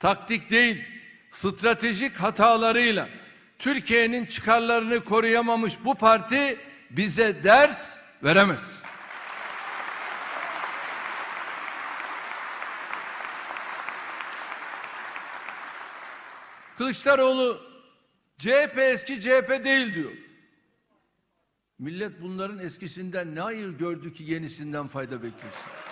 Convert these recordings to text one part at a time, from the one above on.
taktik değil, stratejik hatalarıyla Türkiye'nin çıkarlarını koruyamamış bu parti bize ders veremez. Kılıçdaroğlu CHP eski CHP değil diyor. Millet bunların eskisinden ne hayır gördü ki yenisinden fayda beklesin.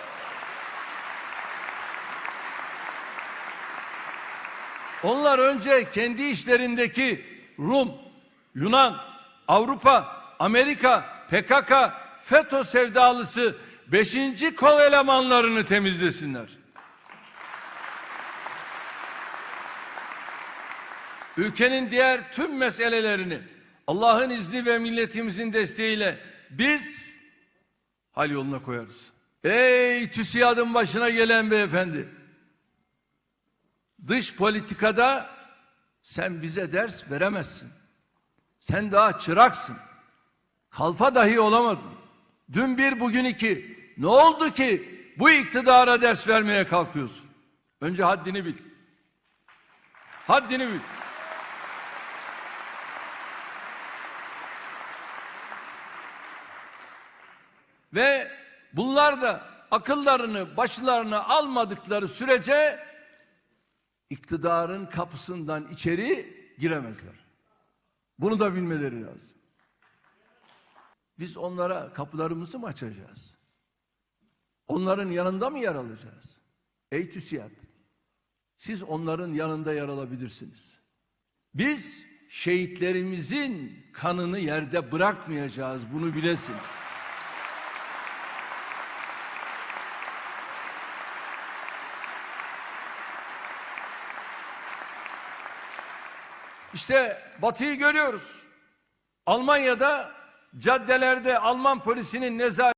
Onlar önce kendi işlerindeki Rum, Yunan, Avrupa, Amerika, PKK, FETÖ sevdalısı beşinci kol elemanlarını temizlesinler. Ülkenin diğer tüm meselelerini Allah'ın izni ve milletimizin desteğiyle biz hal yoluna koyarız. Ey TÜSİAD'ın başına gelen beyefendi. Dış politikada sen bize ders veremezsin. Sen daha çıraksın. Kalfa dahi olamadın. Dün bir bugün iki. Ne oldu ki bu iktidara ders vermeye kalkıyorsun? Önce haddini bil. Haddini bil. Ve bunlar da akıllarını başlarına almadıkları sürece iktidarın kapısından içeri giremezler. Bunu da bilmeleri lazım. Biz onlara kapılarımızı mı açacağız? Onların yanında mı yer alacağız? Ey TÜSİAD, siz onların yanında yer alabilirsiniz. Biz şehitlerimizin kanını yerde bırakmayacağız, bunu bilesiniz. İşte Batı'yı görüyoruz. Almanya'da caddelerde Alman polisinin nezareti